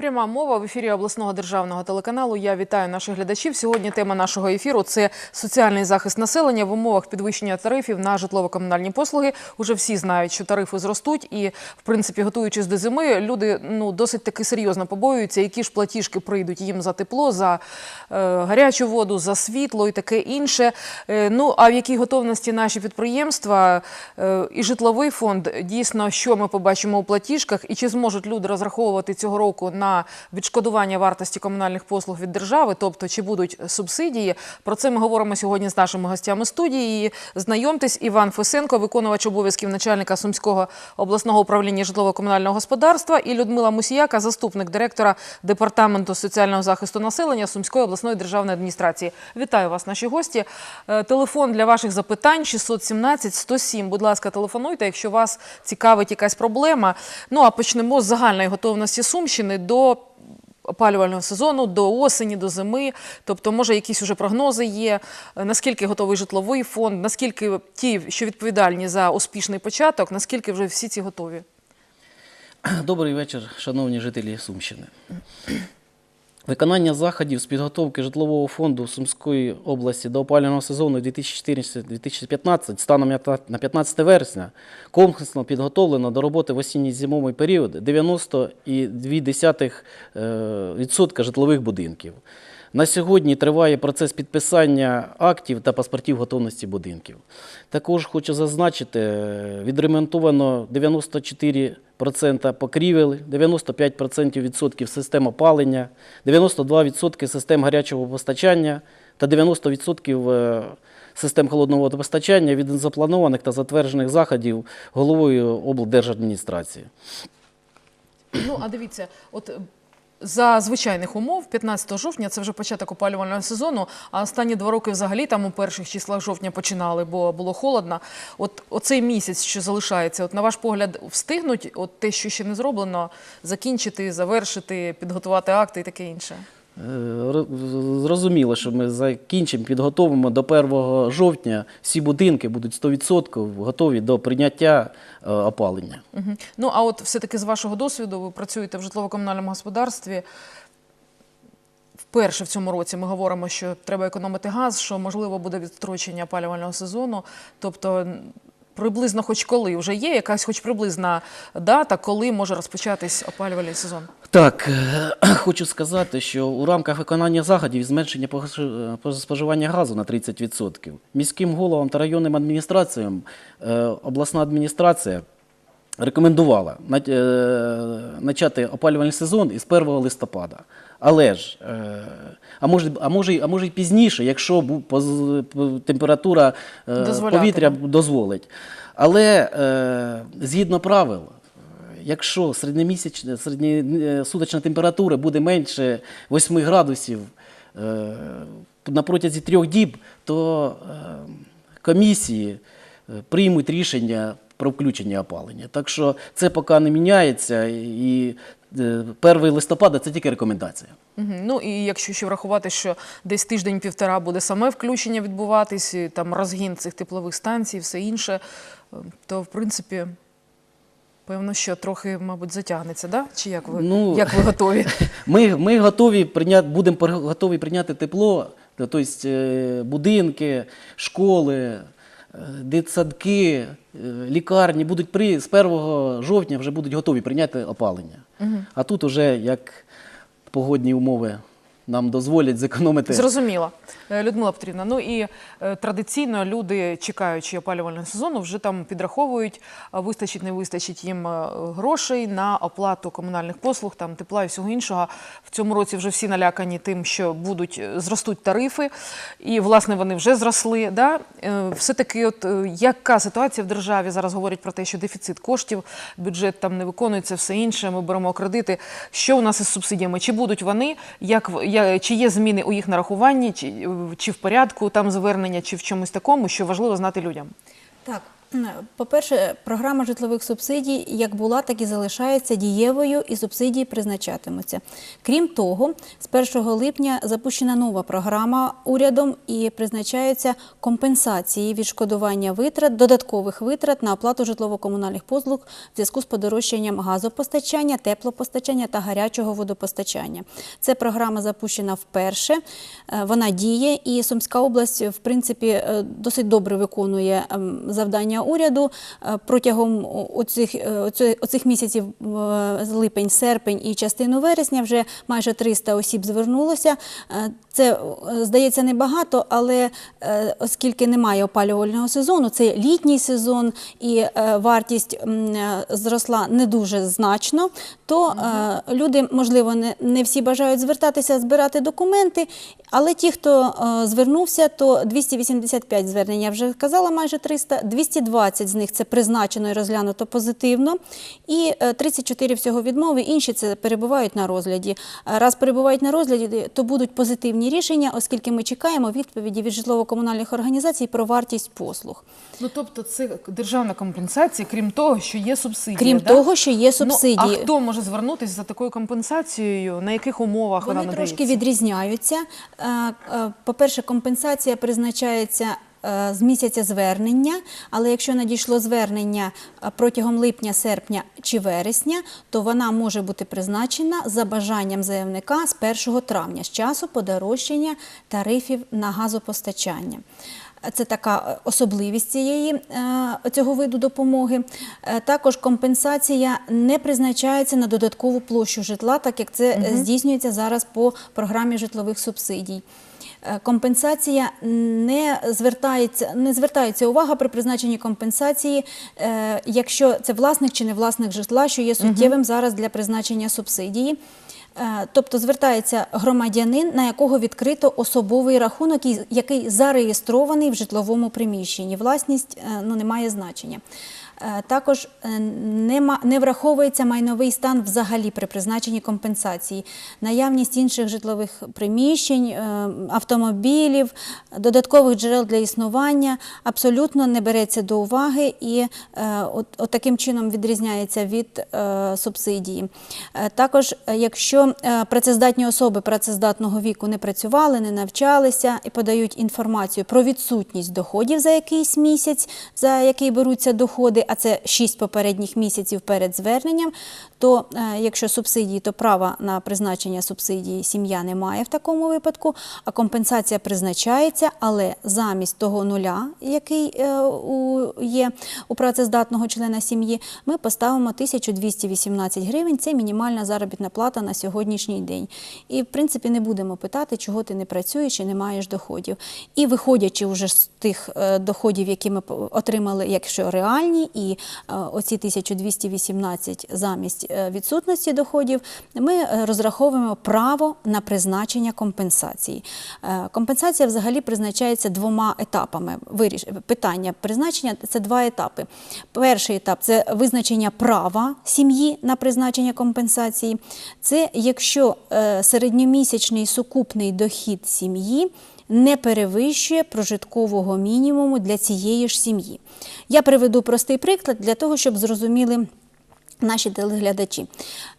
Пряма мова в ефірі обласного державного телеканалу. Я вітаю наших глядачів. Сьогодні тема нашого ефіру це соціальний захист населення в умовах підвищення тарифів на житлово-комунальні послуги. Уже всі знають, що тарифи зростуть, і в принципі, готуючись до зими, люди ну досить таки серйозно побоюються, які ж платіжки прийдуть їм за тепло, за е, гарячу воду, за світло і таке інше. Е, ну а в якій готовності наші підприємства е, і житловий фонд дійсно, що ми побачимо у платіжках, і чи зможуть люди розраховувати цього року на відшкодування вартості комунальних послуг від держави, тобто чи будуть субсидії. Про це ми говоримо сьогодні з нашими гостями студії. Знайомтесь, Іван Фесенко, виконувач обов'язків начальника Сумського обласного управління житлово-комунального господарства, і Людмила Мусіяка, заступник директора департаменту соціального захисту населення Сумської обласної державної адміністрації. Вітаю вас, наші гості. Е, Телефон для ваших запитань 617 107. Будь ласка, телефонуйте, якщо вас цікавить якась проблема. Ну а почнемо з загальної готовності Сумщини до опалювального сезону, до осені, до зими. Тобто, може, якісь уже прогнози є. Наскільки готовий житловий фонд, наскільки ті, що відповідальні за успішний початок, наскільки вже всі ці готові? Добрий вечір, шановні жителі Сумщини. Виконання заходів з підготовки житлового фонду Сумської області до опалювального сезону 2014-2015 станом на 15 вересня комплексно підготовлено до роботи в осінній зимовий період 90,2% житлових будинків. На сьогодні триває процес підписання актів та паспортів готовності будинків. Також хочу зазначити, е, відремонтовано 94% покрівель, 95% відсотків систем опалення, 92% систем гарячого постачання та 90% е, систем холодного водопостачання від запланованих та затверджених заходів головою облдержадміністрації. Ну, а дивіться, от за звичайних умов, 15 жовтня, це вже початок опалювального сезону, а останні два роки взагалі там у перших числах жовтня починали, бо було холодно. От оцей місяць, що залишається, от на ваш погляд, встигнуть от те, що ще не зроблено, закінчити, завершити, підготувати акти і таке інше? Е, ро- Зрозуміло, що ми закінчимо, підготовимо до 1 жовтня. Всі будинки будуть 100% готові до прийняття е, опалення. Ну, а от все-таки з вашого досвіду, ви працюєте в житлово-комунальному господарстві. Вперше в цьому році ми говоримо, що треба економити газ, що можливо буде відстрочення опалювального сезону. Тобто, приблизно, хоч коли вже є якась, хоч приблизна дата, коли може розпочатись опалювальний сезон. Так, е, хочу сказати, що у рамках виконання заходів зменшення е, споживання газу на 30% міським головам та районним адміністраціям е, обласна адміністрація рекомендувала е, почати опалювальний сезон із 1 листопада. Але ж, е, а може, а може, а може й пізніше, якщо температура е, Дозволятиме. повітря дозволить. Але згідно правил, якщо середньосуточна температура буде менше 8 градусів на протязі трьох діб, то комісії приймуть рішення про включення опалення. Так що це поки не міняється, і е, 1 листопада це тільки рекомендація. Угу. Ну і якщо ще врахувати, що десь тиждень-півтора буде саме включення відбуватись, там розгін цих теплових станцій, все інше, е, то в принципі. Певно, що трохи, мабуть, затягнеться, да? Чи як ви, Ну, як ви готові? Ми, ми готові прийняти, будемо готові прийняти тепло, тобто е, будинки, школи, е, дитсадки, е, лікарні будуть при, з 1 жовтня вже будуть готові прийняти опалення. А тут уже як погодні умови нам дозволять зекономити. Зрозуміло. Е, Людмила Петрівна, ну і е, традиційно люди, чекаючи опалювального сезону, вже там підраховують, вистачить, не вистачить їм е, грошей на оплату комунальних послуг, там тепла і всього іншого. В цьому році вже всі налякані тим, що будуть зростуть тарифи, і власне вони вже зросли. Да? Все-таки, от яка ситуація в державі зараз говорять про те, що дефіцит коштів, бюджет там не виконується, все інше. Ми беремо кредити. Що у нас із субсидіями? Чи будуть вони? Як в- чи є зміни у їх нарахуванні, чи, чи в порядку там звернення, чи в чомусь такому, що важливо знати людям? Так, По-перше, програма житлових субсидій як була, так і залишається дієвою і субсидії призначатимуться. Крім того, з 1 липня запущена нова програма урядом і призначаються компенсації відшкодування витрат, додаткових витрат на оплату житлово-комунальних послуг в зв'язку з подорожчанням газопостачання, теплопостачання та гарячого водопостачання. Це програма запущена вперше. е, Вона діє, і Сумська область, в принципі, е, досить добре виконує ем, уряду Е, протягом оцих, е, оцих місяців е, липень, серпень і частину вересня вже майже 300 осіб звернулося. Це здається небагато, але оскільки немає опалювального сезону, це літній сезон і вартість зросла не дуже значно, то люди, можливо, не, всі бажають звертатися, збирати документи, але ті, хто звернувся, то 285 звернень, я вже казала, майже 300, 220 з них це призначено і розглянуто позитивно, і е, 34 всього відмови, інші це перебувають на розгляді. Е, Раз перебувають на розгляді, то будуть позитивні рішення, оскільки ми чекаємо відповіді від житлово-комунальних організацій про вартість послуг. Ну тобто, це державна компенсація, крім того, що є субсидія. Крім да? того, що є субсидії. Ну, а хто може звернутися за такою компенсацією? На яких умовах Вони вона трошки надається? відрізняються. Е, е, По-перше, компенсація призначається е, з місяця звернення, але якщо надійшло звернення е, протягом липня, серпня чи вересня, то вона може бути призначена за бажанням заявника з 1 травня, з часу подорожчання тарифів на газопостачання. Це така е, особливість цієї е, цього виду допомоги. Е, Також компенсація не призначається на додаткову площу житла, так як це е, здійснюється зараз по програмі житлових субсидій. Е, Компенсація не звертається, не звертається увага при призначенні компенсації, е, якщо це власник чи не власник житла, що є суттєвим зараз для призначення субсидії. Е, Тобто звертається громадянин, на якого відкрито особовий рахунок, який зареєстрований в житловому приміщенні. Власність ну, не має значення. Е, Також е, не враховується майновий стан взагалі при призначенні компенсації. Наявність інших житлових приміщень, е, автомобілів, додаткових джерел для існування абсолютно не береться до уваги і таким чином відрізняється від субсидії. Також, якщо працездатні особи працездатного віку не працювали, не навчалися і подають інформацію про відсутність доходів за якийсь місяць, за який беруться доходи, а це 6 попередніх місяців перед зверненням, то е, якщо субсидії, то права на призначення субсидії сім'я не має в такому випадку, а компенсація призначається, але замість того нуля, який е, є у працездатного члена сім'ї, ми поставимо 1218 гривень. Це мінімальна заробітна плата на сьогоднішній день. І в принципі не будемо питати, чого ти не працюєш і не маєш доходів. І виходячи вже з тих е, доходів, які ми отримали, якщо реальні, і оці 1218 замість відсутності доходів, ми е, розраховуємо право на призначення компенсації. Е, Компенсація взагалі призначається двома етапами. Питання призначення це два етапи. Перший етап це визначення права сім'ї на призначення компенсації. Це якщо е, середньомісячний сукупний дохід сім'ї не перевищує прожиткового мінімуму для цієї ж сім'ї. Я приведу простий приклад для того, щоб зрозуміли. Наші телеглядачі.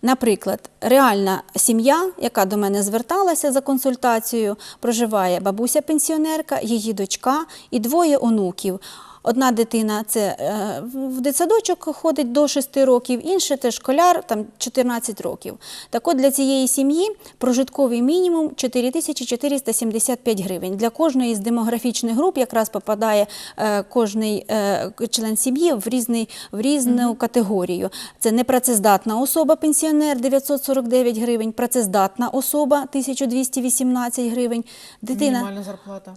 Наприклад, реальна сім'я, яка до мене зверталася за консультацією, проживає бабуся-пенсіонерка, її дочка і двоє онуків. Одна дитина це е, в дитсадочок ходить до 6 років, інша це школяр, там 14 років. Так от для цієї сім'ї прожитковий мінімум 4475 гривень. Для кожної з демографічних груп якраз попадає е, кожний е, член сім'ї в, різний, в різну категорію. Це непрацездатна особа, пенсіонер 949 гривень, працездатна особа 1218 гривень, дитина Мінімальна зарплата.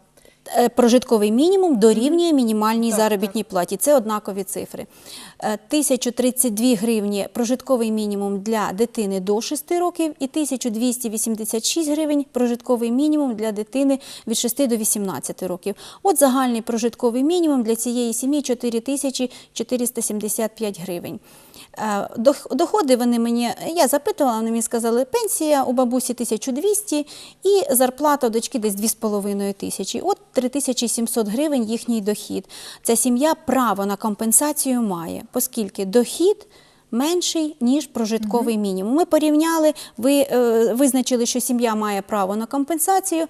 Е, прожитковий мінімум дорівнює мінімальній заробітній платі. Це однакові цифри. Е, 1032 гривні прожитковий мінімум для дитини до 6 років і 1286 гривень прожитковий мінімум для дитини від 6 до 18 років. От загальний прожитковий мінімум для цієї сім'ї 4475 гривень. Е, дох- Доходи вони мені, я запитувала, вони мені сказали, пенсія у бабусі 1200 і зарплата у дочки десь 2500 тисячі. От 3700 гривень їхній дохід. Ця сім'я право на компенсацію має, оскільки дохід менший, ніж прожитковий мінімум. Ми порівняли, ви е, визначили, що сім'я має право на компенсацію,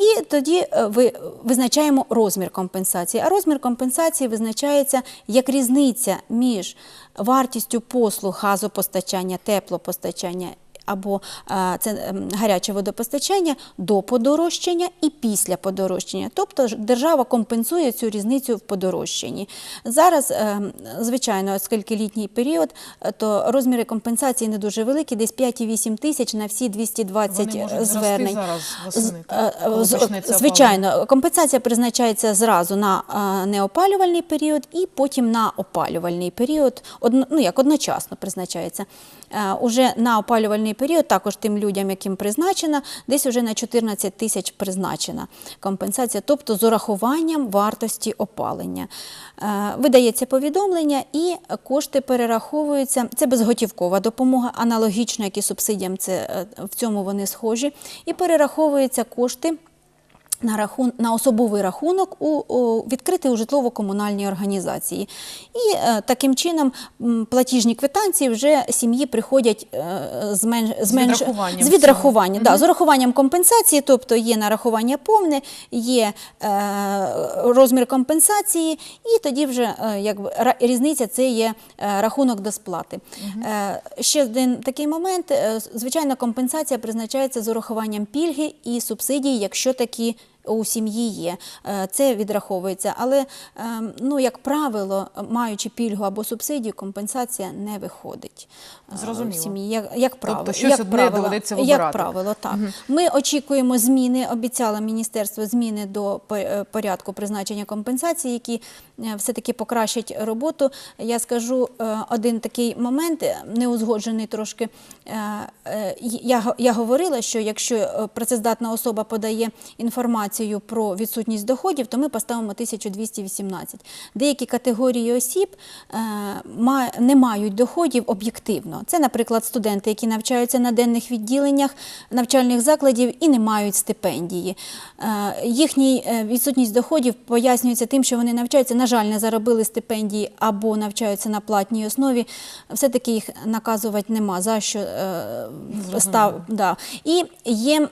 і тоді е, ви визначаємо розмір компенсації. А розмір компенсації визначається як різниця між вартістю послуг газопостачання, теплопостачання або е, це ем, гаряче водопостачання до подорожчання і після подорожчання. Тобто держава компенсує цю різницю в подорожчанні. Зараз, ем, звичайно, оскільки літній період, е, то розміри компенсації не дуже великі, десь 5,8 тисяч на всі 220 Вони можуть звернень. зараз восени, е, так? Звичайно, компенсація призначається зразу на неопалювальний період і потім на опалювальний період, ну як одночасно призначається. Е, Уже на опалювальний період, також тим людям, яким призначена, десь уже на 14 тисяч призначена компенсація, тобто з урахуванням вартості опалення. Е, Видається повідомлення і кошти перераховуються. Це безготівкова допомога, аналогічно як і субсидіям, це е, в цьому вони схожі. І перераховуються кошти на, рахун... на особовий рахунок у, у відкритій у житлово-комунальній організації. І е, таким чином платіжні квитанції вже сім'ї приходять е, з, мен... З відрахуванням з відрахуванням, да, з урахуванням компенсації, тобто є нарахування повне, є е, розмір компенсації, і тоді вже е, якби, різниця це є е, рахунок до сплати. Е, ще один такий момент. е, Звичайно, компенсація призначається з урахуванням пільги і субсидії, якщо такі у сім'ї є. Е, Це відраховується. Але, е, ну, як правило, маючи пільгу або субсидію, компенсація не виходить е, в сім'ї. Як, як правило, Тобто щось як одне правило, доведеться Як правило, так. Ми очікуємо зміни, обіцяло міністерство зміни до порядку призначення компенсації, які все-таки покращать роботу. Я скажу один такий момент, неузгоджений трошки. Я, я говорила, що якщо працездатна особа подає інформацію про відсутність доходів, то ми поставимо 1218. Деякі категорії осіб е, не мають доходів об'єктивно. Це, наприклад, студенти, які навчаються на денних відділеннях навчальних закладів і не мають стипендії. Е, Їхній е, відсутність доходів пояснюється тим, що вони навчаються, на жаль, не заробили стипендії або навчаються на платній основі. Все-таки їх наказувати нема за що е, став. Да. І є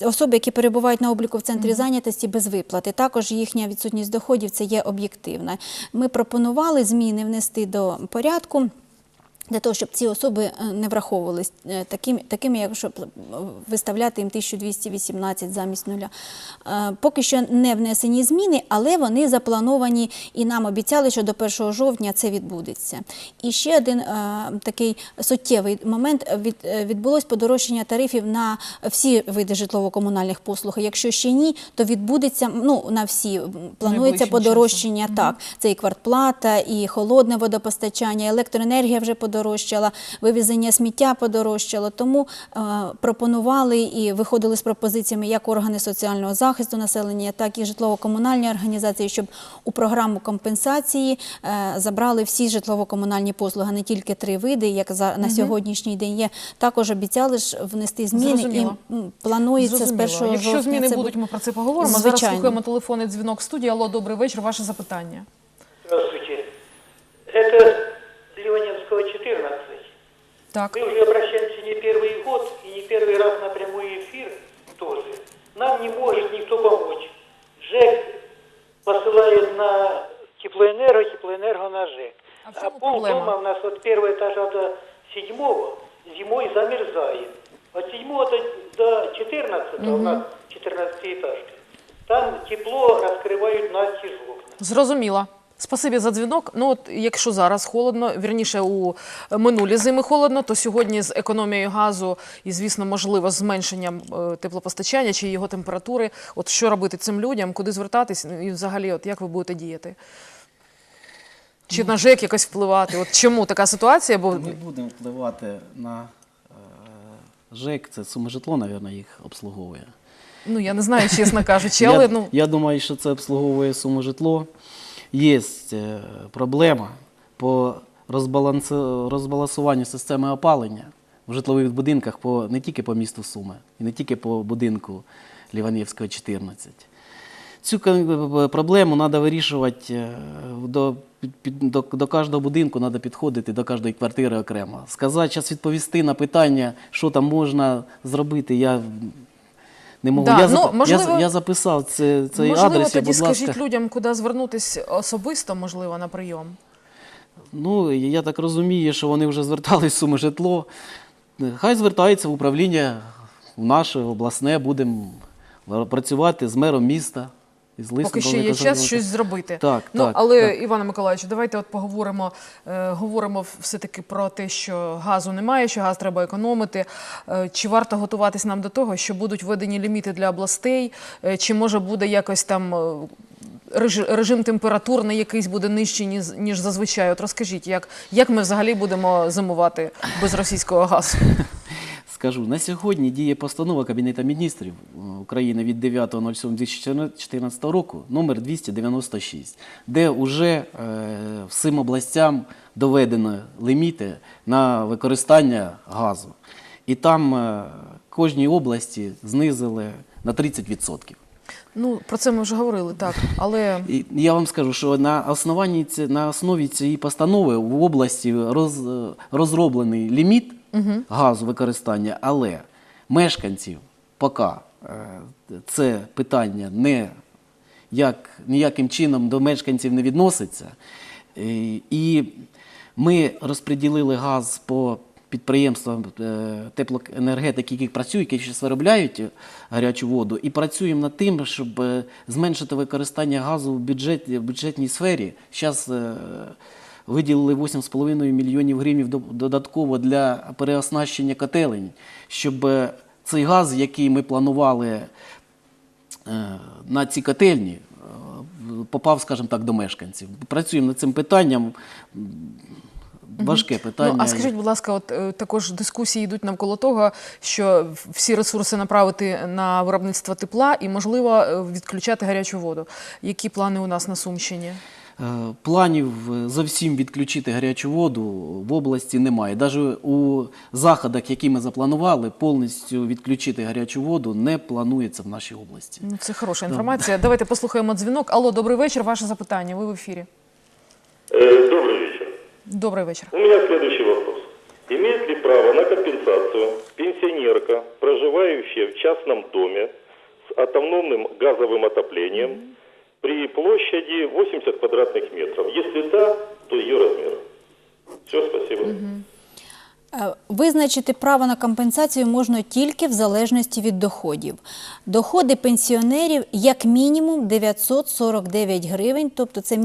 особи, які перебувають на обліку в центрі зайнятості без виплати. Також їхня відсутність доходів це є об'єктивна. Ми пропонували зміни внести до порядку. Для того, щоб ці особи е, не враховувались е, таким, такими, як щоб е, виставляти їм 1218 замість нуля. Поки що не внесені зміни, але вони заплановані і нам обіцяли, що до 1 жовтня це відбудеться. І ще один такий суттєвий момент від, відбулось подорожчання тарифів на всі види житлово-комунальних послуг. Якщо ще ні, то відбудеться ну, на всі планується подорожчання. Так, це і квартплата, і холодне водопостачання, електроенергія вже подорожчала, вивезення сміття подорожчало. Тому е, пропонували і виходили з пропозиціями як органи соціального захисту населення, так і житлово-комунальні організації, щоб у програму компенсації е, забрали всі житлово-комунальні послуги, не тільки три види, як за на сьогоднішній день є. Також обіцяли ж внести зміни Зрозуміло. і планується Зрозуміло. з 1 Якщо зміни це будуть, ми про це поговоримо. Зараз Звичайно. слухаємо телефонний дзвінок в студії. Алло, добрий вечір. Ваше запитання. Здравствуйте. Это Ливаневского, 14. Так. Мы уже обращаемся не первый год и не первый раз на прямой эфир тоже. Нам не может никто помочь. ЖЭК посылает на теплоэнерго, теплоэнерго на ЖЭК. А в чём пол проблема? дома у нас от первого этажа до седьмого зимой замерзает. От седьмого до, до 14 у нас 14 этажка. Там тепло раскрывают настежь окна. Зрозуміло. Спасибі за дзвінок. Ну, от якщо зараз холодно, вірніше у минулі зими холодно, то сьогодні з економією газу і, звісно, можливо, з зменшенням е, теплопостачання чи його температури. От що робити цим людям, куди звертатись, Ну, і взагалі, от як ви будете діяти? Чи на ЖЕК якось впливати? От чому така ситуація? Бо Ми будемо впливати на е, ЖЕК, це Сумижитло, мабуть, їх обслуговує. ну я не знаю, чесно кажучи, але ну я думаю, що це обслуговує Сумижитло. Є е, проблема по розбалансуванню системи опалення в житлових будинках по, не тільки по місту Суми, і не тільки по будинку Ліванівського, 14. Цю проблему треба вирішувати е, до, до, до кожного будинку, треба підходити до кожної квартири окремо. Сказати, зараз відповісти на питання, що там можна зробити, я не можу. Да, я, ну, можливо- я, я записав це, цей Можливо, адрес, Можливо, тоді будь ласка. скажіть людям, куди звернутися особисто, можливо, на прийом. Ну, я так розумію, що вони вже звертались в суми житло. Хай звертаються в управління в наше обласне, будемо працювати з мером міста. Із Поки ще є час Великого щось зробити. Так, ну, так, але, так. Іване Миколаївичу, давайте от поговоримо, е, говоримо все-таки про те, що газу немає, що газ треба економити. Е, чи варто готуватись нам до того, що будуть введені ліміти для областей, Е, чи може буде якось там е, реж- режим температурний якийсь буде нижчий, ніж, ніж зазвичай? От розкажіть, як, як ми взагалі будемо зимувати без російського газу? Скажу, на сьогодні діє постанова Кабінету міністрів е, України від 9.07.2014 року номер 296, де вже е, всім областям доведено ліміти на використання газу. І там е, кожній області знизили на 30%. Ну, про це ми вже говорили, так. Але я вам скажу, що на основі цієї постанови в області роз, розроблений ліміт газу використання, але мешканців поки е, це питання не як, ніяким чином до мешканців не відноситься. Е, І ми розподілили газ по підприємствам е, теплоенергетики, які працюють, які зараз виробляють гарячу воду, і працюємо над тим, щоб зменшити використання газу в, бюджеті, в бюджетній сфері. Зараз виділили 8,5 мільйонів гривень додатково для переоснащення котелень, щоб е, цей газ, який ми планували е, на ці котельні, е, попав, скажімо так, до мешканців. Працюємо над цим питанням. Важке питання. Ну, а скажіть, будь ласка, от також дискусії йдуть навколо того, що всі ресурси направити на виробництво тепла і, можливо, відключати гарячу воду. Які плани у нас на Сумщині? Е, Планів е, зовсім відключити гарячу воду в області немає. Навіть у заходах, які ми запланували, повністю відключити гарячу воду не планується в нашій області. Ну, це хороша інформація. Давайте послухаємо дзвінок. Алло, добрий вечір. Ваше запитання. Ви в ефірі. Э, Добрый вечер. Добрий вечір. У меня следующий вопрос. Имеет ли право на компенсацию пенсионерка, проживающая в частном доме с автономным газовым отоплением при площади 80 квадратных метров? Если да, то ее размер. Все, спасибо. Е, Визначити право на компенсацію можна тільки в залежності від доходів. Доходи пенсіонерів як мінімум 949 гривень, тобто це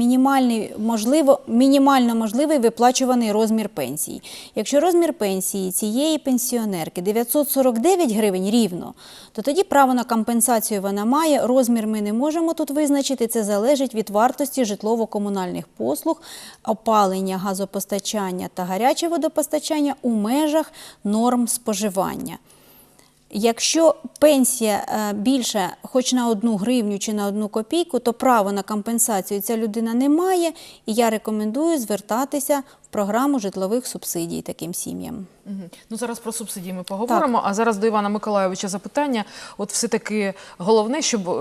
можливо, мінімально можливий виплачуваний розмір пенсії. Якщо розмір пенсії цієї пенсіонерки 949 гривень рівно, то тоді право на компенсацію вона має. Розмір ми не можемо тут визначити. Це залежить від вартості житлово-комунальних послуг, опалення, газопостачання та гаряче водопостачання у межах норм споживання. Якщо пенсія більша, більше хоч на одну гривню чи на одну копійку, то право на компенсацію ця людина не має, і я рекомендую звертатися програму житлових субсидій таким сім'ям. Ну зараз про субсидії ми поговоримо. А зараз до Івана Миколайовича запитання. От все таки головне, щоб е,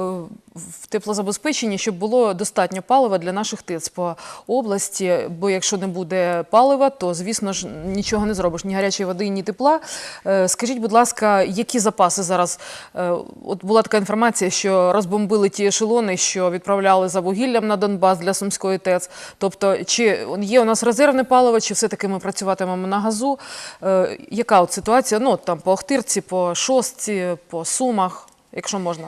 в теплозабезпеченні, щоб було достатньо палива для наших ТЕЦ по області. Бо якщо не буде палива, то звісно ж нічого не зробиш, ні гарячої води, ні тепла. Е, Скажіть, будь ласка, які запаси зараз? Е, От була така інформація, що розбомбили ті ешелони, що відправляли за вугіллям на Донбас для Сумської ТЕЦ. Тобто, чи є у нас резервне паливо, чи все-таки ми працюватимемо на газу? Е, Яка от ситуація? Ну, там по Охтирці, по Шостці, по Сумах, якщо можна.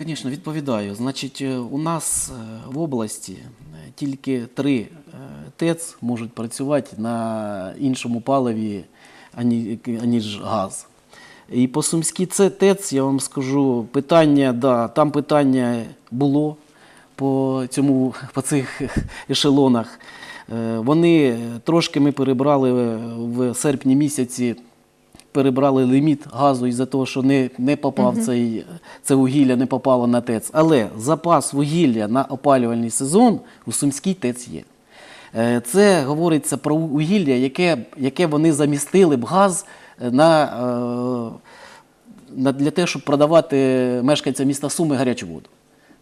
Звісно, відповідаю. Значить, е, у нас е, в області е, тільки три ТЕЦ можуть працювати на іншому паливі, аніж газ. І по Сумській це ТЕЦ, я вам скажу, питання, да, там питання було по, цьому, по цих ешелонах. Е, Вони трошки ми перебрали в серпні місяці перебрали ліміт газу із-за того, що не, не попав цей, це вугілля, не попало на ТЕЦ. Але запас вугілля на опалювальний сезон у Сумській ТЕЦ є. Е, Це говориться про вугілля, яке, яке вони замістили б газ на, е, на, для того, щоб продавати мешканцям міста Суми гарячу воду.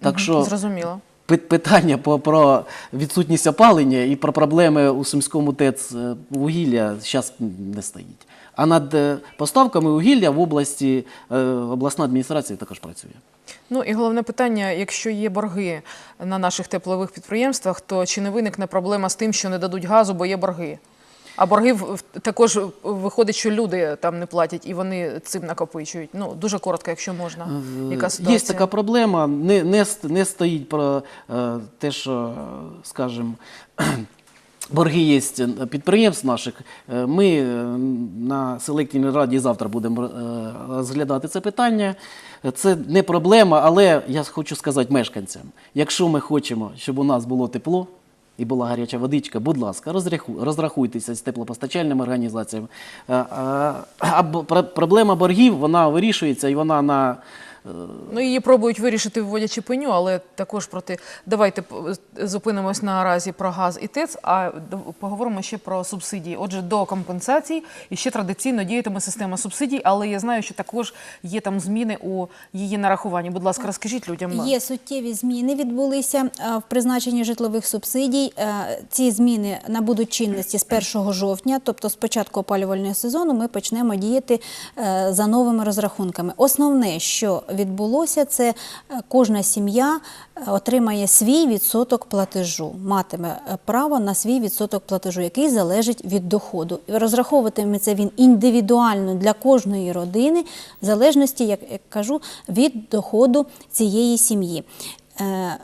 Так що Зрозуміло. Пи- питання по, про відсутність опалення і про проблеми у Сумському ТЕЦ е, вугілля зараз не стоїть. А над е, поставками вугілля в області е, обласна адміністрація також працює. Ну і головне питання: якщо є борги на наших теплових підприємствах, то чи не виникне проблема з тим, що не дадуть газу, бо є борги? А борги також виходить, що люди там не платять і вони цим накопичують. Ну дуже коротко, якщо можна. Яка ситуація? Є така проблема. Не, не, не стоїть про е, те, що, скажімо, борги є підприємств наших. Е, Ми е, на селективній раді завтра будемо е, розглядати це питання. Це не проблема, але я хочу сказати мешканцям, якщо ми хочемо, щоб у нас було тепло, і була гаряча водичка, будь ласка, розрахуйтеся з теплопостачальними організаціями. А, а, а проблема боргів вона вирішується і вона на Ну, її пробують вирішити, вводячи пеню, але також проти. Давайте зупинимось наразі про газ і ТЕЦ, а поговоримо ще про субсидії. Отже, до компенсацій і ще традиційно діятиме система субсидій, але я знаю, що також є там зміни у її нарахуванні. Будь ласка, розкажіть людям. Є суттєві зміни відбулися е, в призначенні житлових субсидій. Е, Ці зміни набудуть чинності з 1 жовтня, тобто з початку опалювального сезону, ми почнемо діяти е, за новими розрахунками. Основне, що відбулося, це е, кожна сім'я е, отримає свій відсоток платежу, матиме е, право на свій відсоток платежу, який залежить від доходу. Розраховуватиметься він індивідуально для кожної родини, в залежності, як кажу, від доходу цієї сім'ї. Е, е,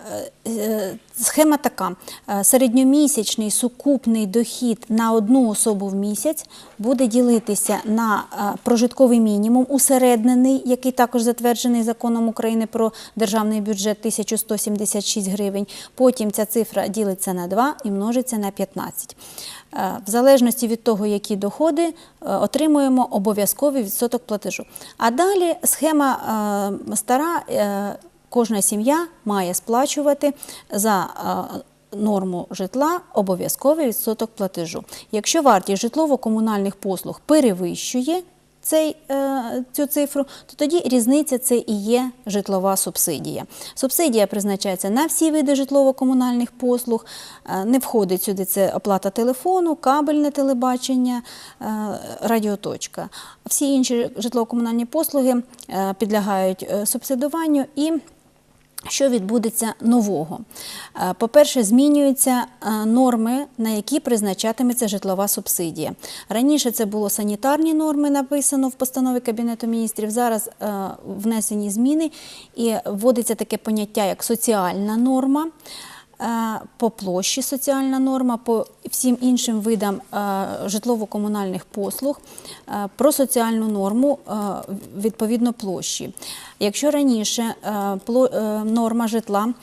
е, Схема така: середньомісячний сукупний дохід на одну особу в місяць буде ділитися на прожитковий мінімум усереднений, який також затверджений законом України про державний бюджет 1176 гривень. Потім ця цифра ділиться на 2 і множиться на 15. Е, В залежності від того, які доходи, отримуємо обов'язковий відсоток платежу. А далі схема стара. Кожна сім'я має сплачувати за е, норму житла обов'язковий відсоток платежу. Якщо вартість житлово-комунальних послуг перевищує цей, е, цю цифру, то тоді різниця це і є житлова субсидія. Субсидія призначається на всі види житлово-комунальних послуг. Е, Не входить сюди це оплата телефону, кабельне телебачення, радіоточка. Всі інші житлово-комунальні послуги підлягають субсидуванню і що відбудеться нового? Е, По-перше, змінюються е, норми, на які призначатиметься житлова субсидія. Раніше це було санітарні норми, написано в постанові Кабінету міністрів. Зараз е, внесені зміни і вводиться таке поняття як соціальна норма. Е, По площі соціальна норма, по всім іншим видам е, житлово-комунальних послуг, е, про соціальну норму відповідно площі. Якщо раніше норма житла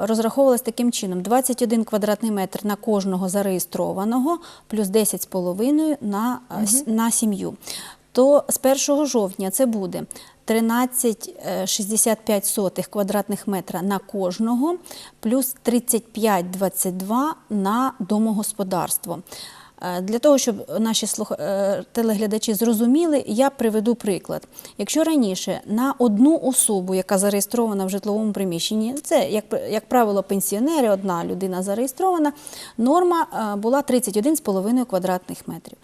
розраховувалась таким чином: 21 квадратний метр на кожного зареєстрованого, плюс 10,5 на, с- на сім'ю, то з 1 жовтня це буде 13,65 квадратних метра на кожного, плюс 35,22 на домогосподарство. Е, Для того, щоб наші е, телеглядачі зрозуміли, я приведу приклад. Якщо раніше на одну особу, яка зареєстрована в житловому приміщенні, це, як, правило, пенсіонери, одна людина зареєстрована, норма е, була 31,5 квадратних метрів.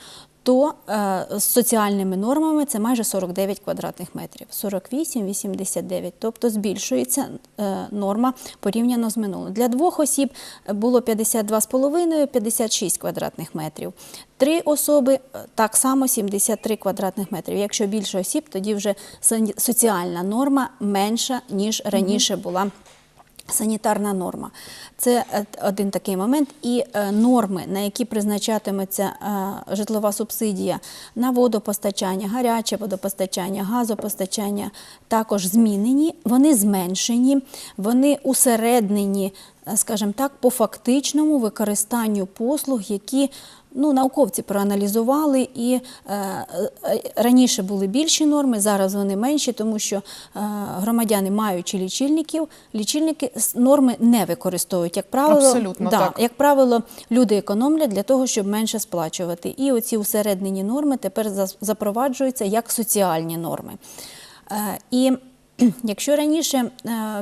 То е, з соціальними нормами це майже 49 квадратних метрів, 48-89, тобто збільшується е, норма порівняно з минулим. Для двох осіб було 52,5-56 квадратних метрів. Три особи е, так само 73 квадратних метрів. Якщо більше осіб, тоді вже соціальна норма менша, ніж раніше була. Санітарна норма це е, один такий момент, і е, норми, на які призначатиметься е, житлова субсидія на водопостачання, гаряче водопостачання, газопостачання, також змінені. Вони зменшені, вони усереднені, скажімо так, по фактичному використанню послуг, які ну, науковці проаналізували, і е, е, раніше були більші норми, зараз вони менші, тому що е, громадяни, маючи лічильників, лічильники норми не використовують. Як правило, Абсолютно да, так. як правило, люди економлять для того, щоб менше сплачувати. І оці усереднені норми тепер запроваджуються як соціальні норми. Е, І Якщо раніше е,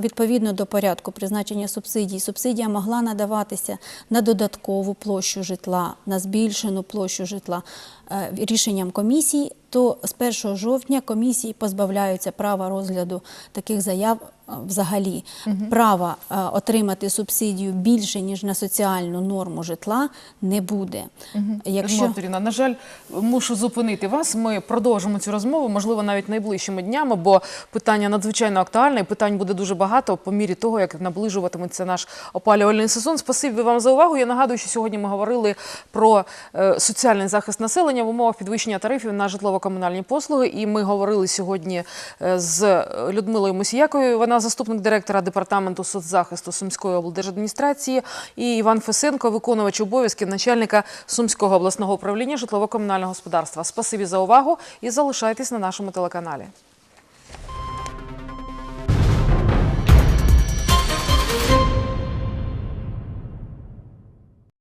відповідно до порядку призначення субсидій, субсидія могла надаватися на додаткову площу житла, на збільшену площу житла е, рішенням комісії, то з 1 жовтня комісії позбавляються права розгляду таких заяв е, взагалі. Права е, отримати субсидію більше ніж на соціальну норму житла не буде. Якщо... Вікторівна, на жаль, мушу зупинити вас. Ми продовжимо цю розмову, можливо, навіть найближчими днями, бо питання надзвичайно актуальне. і Питань буде дуже багато по мірі того, як наближуватиметься наш опалювальний сезон. Спасибі вам за увагу. Я нагадую, що сьогодні ми говорили про е, соціальний захист населення в умовах підвищення тарифів на житлово-комунальні послуги. І ми говорили сьогодні е, з Людмилою Мусіякою. Вона заступник директора департаменту соцзахисту Сумської облдержадміністрації, і Іван Фесенко, виконувач обов'язків начальника Сумського обласного управління житлово-комунального господарства. Спасибі за увагу і залишайтесь на нашому телеканалі.